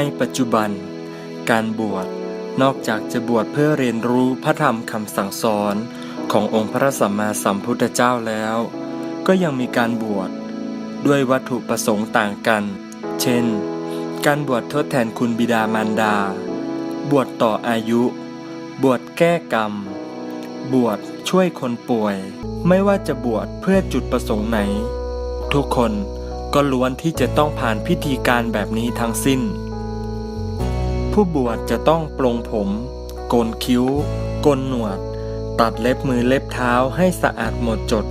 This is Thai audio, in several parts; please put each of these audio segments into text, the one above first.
ในปัจจุบัน การบวชนอกจากจะบวชเพื่อเรียนรู้พระธรรมคำสั่งสอนขององค์พระสัมมาสัมพุทธเจ้าแล้ว ก็ยังมีการบวชด้วยวัตถุประสงค์ต่างกัน เช่น การบวชทดแทนคุณบิดามารดา บวชต่ออายุ บวชแก้กรรม บวชช่วยคนป่วย ไม่ว่าจะบวชเพื่อจุดประสงค์ไหน ทุกคนก็ล้วนที่จะต้องผ่านพิธีการแบบนี้ทั้งสิ้น ผู้บวชจะต้องปลงผม โกนคิ้ว โกนหนวด ตัดเล็บมือเล็บเท้าให้สะอาดหมดจด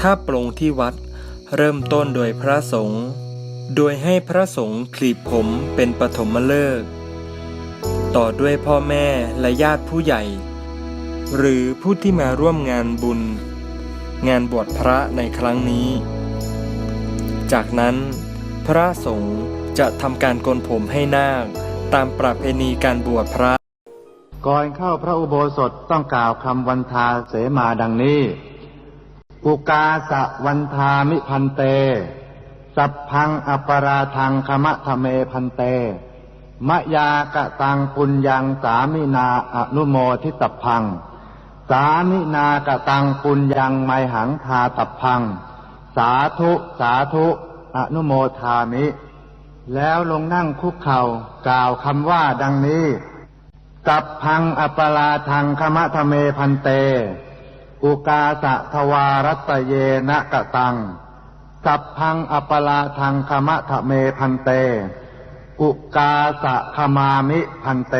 ถ้าปลงที่วัดเริ่มต้นโดยพระสงฆ์ โดยให้พระสงฆ์คลีบผมเป็นปฐมฤกษ์ ต่อด้วยพ่อแม่และญาติผู้ใหญ่ หรือผู้ที่มาร่วมงานบุญ งานบวชพระในครั้งนี้ จากนั้นพระสงฆ์จะทำการโกนผมให้นาค ตามประเพณีการบวชพระ ก่อนเข้าพระอุโบสถต้องกล่าวคำวันทาเสมาดังนี้ อุกาสะวันทามิพันเต สัพพังอปราทังคมะทะเมพันเต มะยากะตังปุญญังสามินาอนุโมทิตพัง สามินากะตังปุญญังไมหังทาตัพัง สาธุสาธุอนุโมทามิ แล้วลงนั่งคุกเข่ากล่าวคำว่าดังนี้สัพพังอปลาทังคมะทะเมพันเต อุกาสะทวารัตเยนะกะตังสัพพังอปลาทังคมะทะเมพันเต อุกาสะขมามิพันเต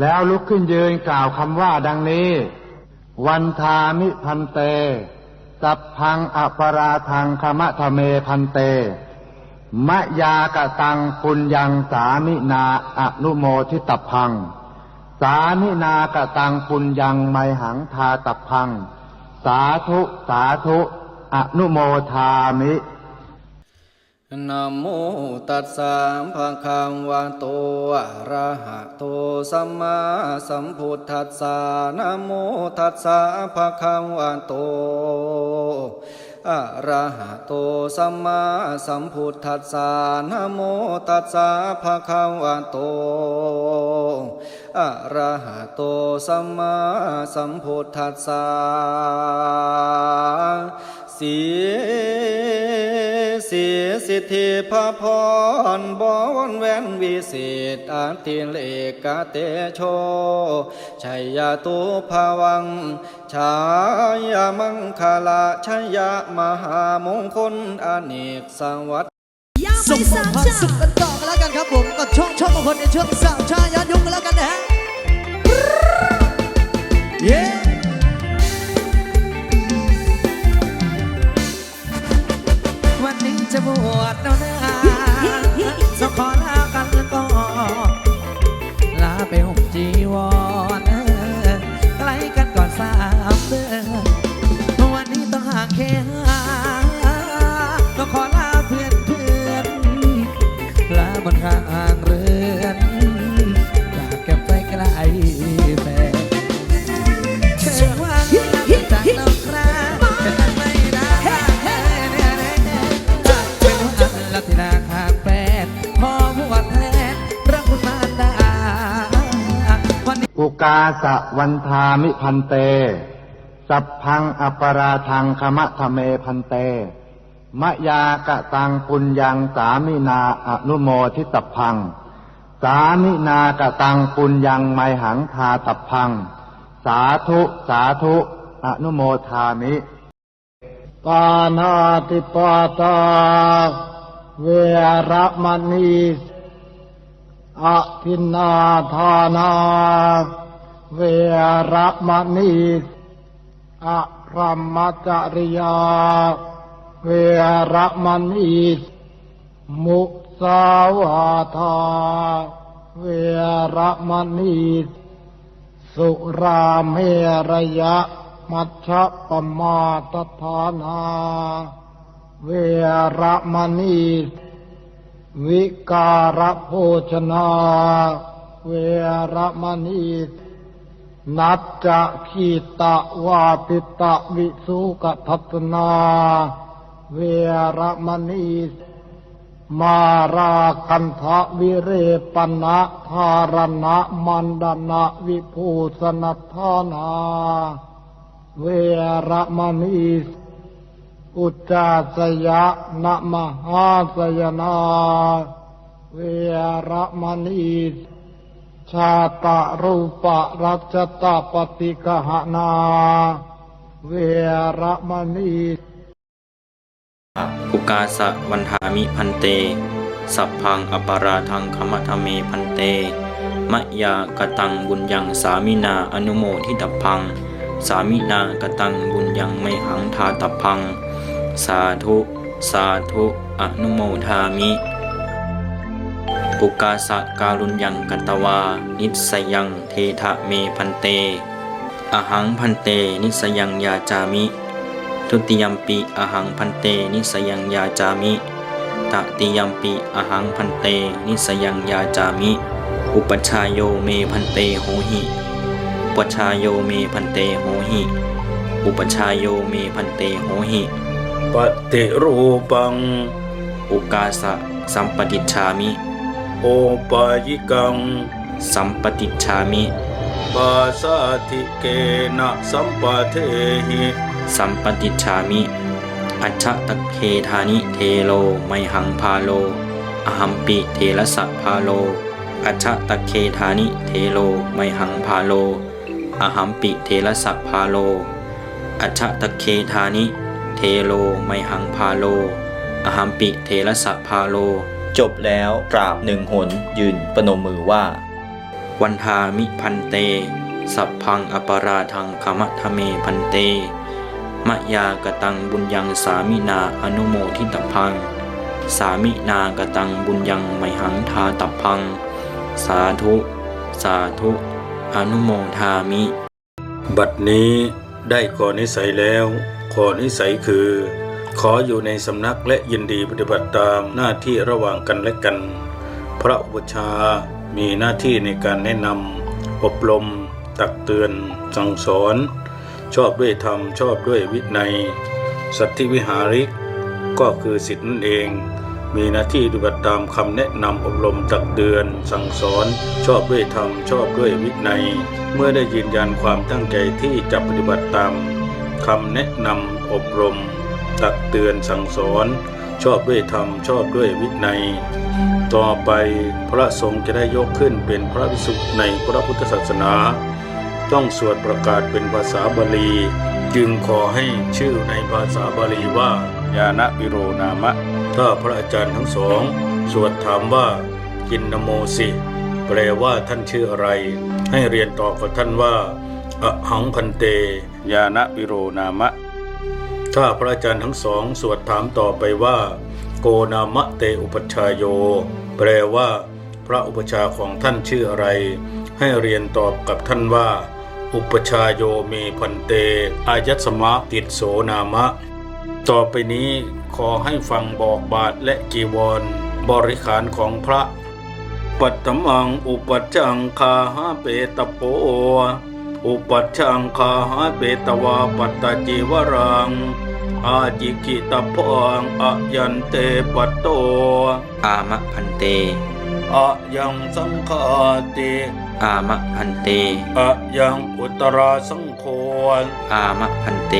แล้วลุกขึ้นยืนกล่าวคำว่าดังนี้ วันทามิพันเตสัพพังอปราทังคมะทะเมพันเต มะยากะตังปุญญังสามินาอนุโมทิตพัง สามินากะตังปุญญังไมหังทาตพัง สาธุสาธุอนุโมทามินะโมตัสสะภะคะวะโตอะระหะโตสัมมาสัมพุทธัสสะนะโมตัสสะภะคะวะโต อะระหะโตสัมมาสัมพุทธัสสะนะโมตัสสะภะคะวะโตอะระหะโตสัมมาสัมพุทธัสสะสี สีสิทธิพระพรบวนแวนวิเศษอาทิเลกาเตโชชัยยาตุภาวังชายามังคลาชัยยามหามงคลอเนกสวัสดิ์ส่งมบความสุขกันต่อกันแล้วกันครับผมกับช่องช่องของคนในช่วงสาวชายย้อนยุคกันแล้วกันนะฮะเกาสะวันทามิพันเต สัพพังอปราทังคมะทะเมพันเต มะยากะตังปุญญังสามินาอนุโมทิตพัง สามินากะตังปุญญังไมหังทาตพัง สาธุสาธุอนุโมทามิปานาติปาตา เวระมณีอภินนาทานา เวรมณีอะพรหมจริยา เวรมณีมุสาวาทา เวรมณีสุราเมรยะ มัชฌะปมาตฐานา เวรมณีวิการโภชนา เวรมณี นัจจะขีตะวาปิตะวิสุกทัตนา เวระมณีมาราคันทะวิเรปนะธารณะมันดนะวิภูสนทานา เวระมณีอุจจาสยะนะมหาสยนา เวระมณี ชาตะรูปะรัชตะปฏิกหนา เวระมณีอุกาสะวันทามิพันเต สัพพังอปาราทังคมะทะเมพันเต มะยากตังบุญยังสามินาอนุโมทิตพัง สามินากตังบุญยังไมหังทาตพัง สาธุ สาธุ อนุโมทามิ อุกาสะการุญยังกัตตวา นิสยังเททะเมพันเต อหังพันเต นิสยังยาจามิ ทุติยมปีอหังพันเต นิสยังยาจามิ ตติยมปีอหังพันเต นิสยังยาจามิ อุปชฌายโยเมพันเตโหหิ อุปชฌายโยเมพันเตโหหิ อุปชฌายโยเมพันเตโหหิปฏิรูปัง อุกาสะสัมปติชฌามิ โอปายิกัง สัมปติชฌามิ ปาสาธิเกนะสัมปะเทหิ สัมปติชฌามิ อัจฉตะเคธานิเทโลไมหังพาโล อหัมปิเทระสะพาโล อัจฉตะเคธานิเทโลไมหังพาโล อหัมปิเทระสะพาโล อัจฉตะเคธานิเทโลไมหังพาโล อหัมปิเทระสะพาโล จบแล้วกราบหนึ่งหนยืนประนมมือว่า วันทามิพันเต สัพพังอปาราทังคมะทะเมพันเต มะยากตังบุญยังสามินาอนุโมทิตพัง สามินากตังบุญยังไมหังทาตัพพัง สาธุ สาธุ อนุโมทามิ บัดนี้ได้ขอนิสัยแล้วขอนิสัยคือ ขออยู่ในสำนักและยินดีปฏิบัติตามหน้าที่ระหว่างกันและกัน พระอุปชามีหน้าที่ในการแนะนำอบรม ตักเตือน สั่งสอน ชอบด้วยธรรมชอบด้วยวินัย สัตธิวิหาริก ก็คือสิทธินั่นเอง มีหน้าที่ปฏิบัติตามคำแนะนำอบรมตักเตือน สั่งสอน ชอบด้วยธรรมชอบด้วยวินัย เมื่อได้ยืนยันความตั้งใจที่จะปฏิบัติตามคำแนะนำอบรม ตักเตือนสั่งสอน ชอบด้วยธรรมชอบด้วยวินัย ต่อไปพระสงฆ์จะได้ยกขึ้นเป็นพระภิกษุในพระพุทธศาสนา ต้องสวดประกาศเป็นภาษาบาลี จึงขอให้ชื่อในภาษาบาลีว่ายานะวิโรนามะ ถ้าพระอาจารย์ทั้งสอง สวดถามว่ากินนโมสิแปลว่าท่านชื่ออะไร ให้เรียนตอบกับท่านว่าอหังพันเต ยานะวิโรนามะ ถ้าพระอาจารย์ทั้งสองสวดถามต่อไปว่า โกนามะเตอุปชายโย แปลว่า พระอุปชาของท่านชื่ออะไร ให้เรียนตอบกับท่านว่า อุปชายโยเมพันเต อายัสมะติดโสนามะ ต่อไปนี้ขอให้ฟังบอกบาทและจีวร บริขารของพระ ปัตตมังอุปจจังคาหาเปตโป อุปัชชังคาหาเปตวาปัตตจิวรัง อาจิกิตพังอะยันเตปัตโต อามะพันเตอะยังสังฆาติอามะพันเตอะยังอุตราสังโฆอามะพันเต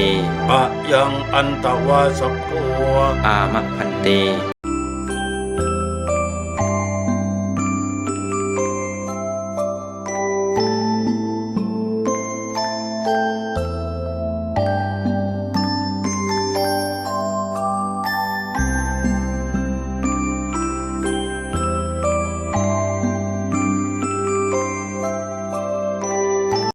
อะยังอันตวาสโกอามะพันเต